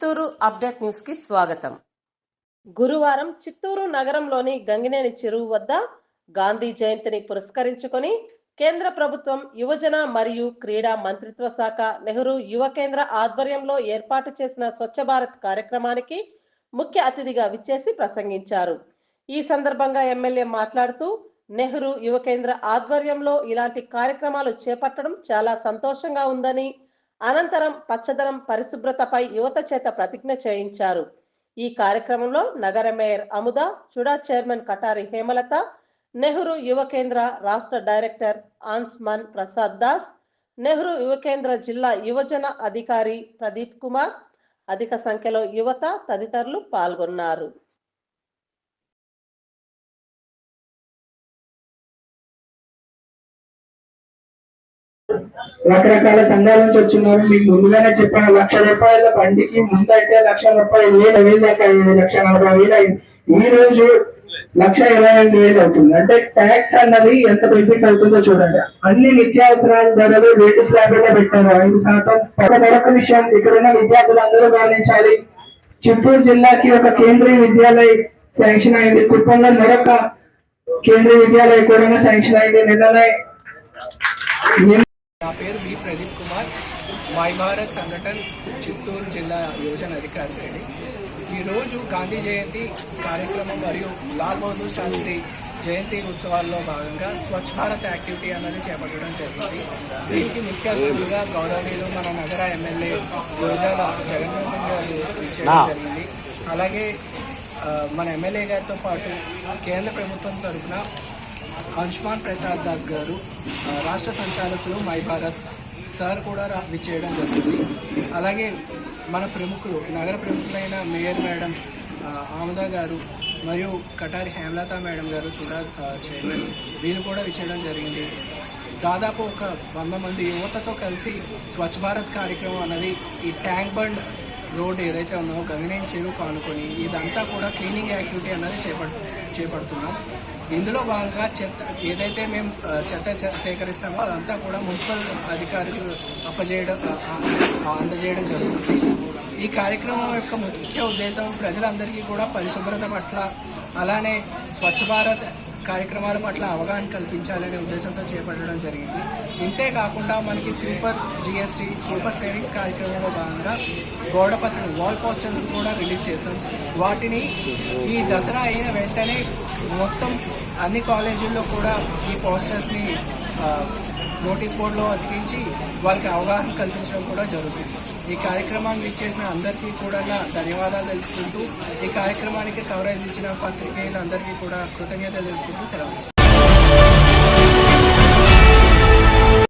Chittoor update న్యూస్కి స్వాగతం. గురువారం చిత్తూరు నగరంలోని గంగినేని చెరువు వద్ద గాంధీ జయంతిని పురస్కరించుకొని కేంద్ర ప్రభుత్వం యువజన మరియు క్రీడా మంత్రిత్వ శాఖ నెహ్రూ యువ కేంద్ర ఆధ్వర్యంలో ఏర్పాటు చేసిన స్వచ్ఛ భారత్ కార్యక్రమానికి ముఖ్య అతిథిగా విచ్చేసి ప్రసంగించారు. ఈ సందర్భంగా ఎమ్మెల్యే మాట్లాడుతూ నెహ్రూ యువ కేంద్ర ఆధ్వర్యంలో ఇలాంటి కార్యక్రమాలు చేపట్టడం చాలా సంతోషంగా ఉందని అనంతరం పచ్చదనం పరిశుభ్రతపై యువత చేత ప్రతిజ్ఞ చేయించారు. ఈ కార్యక్రమంలో నగర మేయర్ అముద చుడా చైర్మన్ కటారి హేమలత నెహ్రూ యువ కేంద్ర రాష్ట్ర డైరెక్టర్ ఆన్స్మన్ ప్రసాద్ దాస్ నెహ్రూ యువ కేంద్ర జిల్లా యువజన అధికారి ప్రదీప్ కుమార్ అధిక సంఖ్యలో యువత తదితరులు పాల్గొన్నారు. రకరకాల సంఘాల నుంచి వచ్చినారు మీకు ముందుగానే చెప్పాను లక్ష రూపాయల బండికి ముందు అయితే లక్ష రూపాయలు వేల వేలు దాకా అయ్యేది లక్ష నలభై వేలు అయింది. ఈ రోజు లక్ష ఇరవై ఐదు వేలు అవుతుంది. అంటే ట్యాక్స్ అన్నది ఎంత బెనిఫిట్ అవుతుందో చూడండి. అన్ని నిత్యావసరాల ధరలు రేటు స్లాబ్ పెట్టారు. ఐదు శాతం ఒక మరొక విషయం ఇక్కడున్న విద్యార్థులందరూ గమనించాలి. చిత్తూరు జిల్లాకి ఒక కేంద్రీయ విద్యాలయ శాంక్షన్ అయింది. కుప్పంలో మరొక కేంద్రీయ విద్యాలయం కూడా శాంక్షన్ అయింది. నిన్ననే నా పేరు బి ప్రదీప్ కుమార్. మై భారత్ సంఘటన్ చిత్తూరు జిల్లా యోజన అధికారి అండి ఈరోజు గాంధీ జయంతి కార్యక్రమం మరియు లాల్ బహదూర్ శాస్త్రి జయంతి ఉత్సవాల్లో భాగంగా స్వచ్ఛ భారత్ యాక్టివిటీ అన్నది చేపట్టడం జరిగింది. దీనికి ముఖ్య అతిథులుగా గౌరవనీయులు మన నగర ఎమ్మెల్యే గురజాల జగన్మోహన్ గారు చేయడం జరిగింది. అలాగే మన ఎమ్మెల్యే గారితో పాటు కేంద్ర ప్రభుత్వం తరఫున అంశుమాన్ ప్రసాద్ దాస్ గారు రాష్ట్ర సంచాలకులు మై భారత్ సార్ కూడా విచ్చేయడం జరిగింది. అలాగే మన ప్రముఖులు నగర ప్రముఖులైన మేయర్ మేడం ఆమదా గారు మరియు కటారి హేమలత మేడం గారు కూడా చైర్మన్. వీళ్ళు కూడా విచ్చేయడం జరిగింది. దాదాపు ఒక వంద మంది యువతతో కలిసి స్వచ్ఛ భారత్ కార్యక్రమం అన్నది ఈ ట్యాంక్ బండ్ రోడ్ ఏదైతే ఉందో గగనేని చెరువుకు ఆనుకొని ఇదంతా కూడా క్లీనింగ్ యాక్టివిటీ అన్నది చేపట్ చేపడుతున్నాం. ఇందులో భాగంగా చెత్త ఏదైతే మేము చెత్త సేకరిస్తామో అదంతా కూడా మున్సిపల్ అధికారులు అప్పజేయడం అందజేయడం జరుగుతుంది. ఈ కార్యక్రమం యొక్క ముఖ్య ఉద్దేశం ప్రజలందరికీ కూడా పరిశుభ్రత పట్ల అలానే స్వచ్ఛ భారత్ కార్యక్రమాలు పట్ల అవగాహన కల్పించాలనే ఉద్దేశంతో చేపట్టడం జరిగింది. ఇంతే కాకుండా మనకి సూపర్ జిఎస్టీ సూపర్ సేవింగ్స్ కార్యక్రమంలో భాగంగా గోడపత్రం వాల్ పోస్టర్స్ కూడా రిలీజ్ చేశాం. వాటిని ఈ దసరా అయిన వెంటనే మొత్తం అన్ని కాలేజీల్లో కూడా ఈ పోస్టర్స్ని నోటీస్ బోర్డులో అతికించి వాళ్ళకి అవగాహన కల్పించడం కూడా జరుగుతుంది. ఈ కార్యక్రమాన్ని ఇచ్చేసిన అందరికీ కూడా నా ధన్యవాదాలు తెలుపుకుంటూ ఈ కార్యక్రమానికి కవరేజ్ ఇచ్చిన పత్రికేయులందరికీ కూడా కృతజ్ఞత తెలుపుకుంటూ సెలవు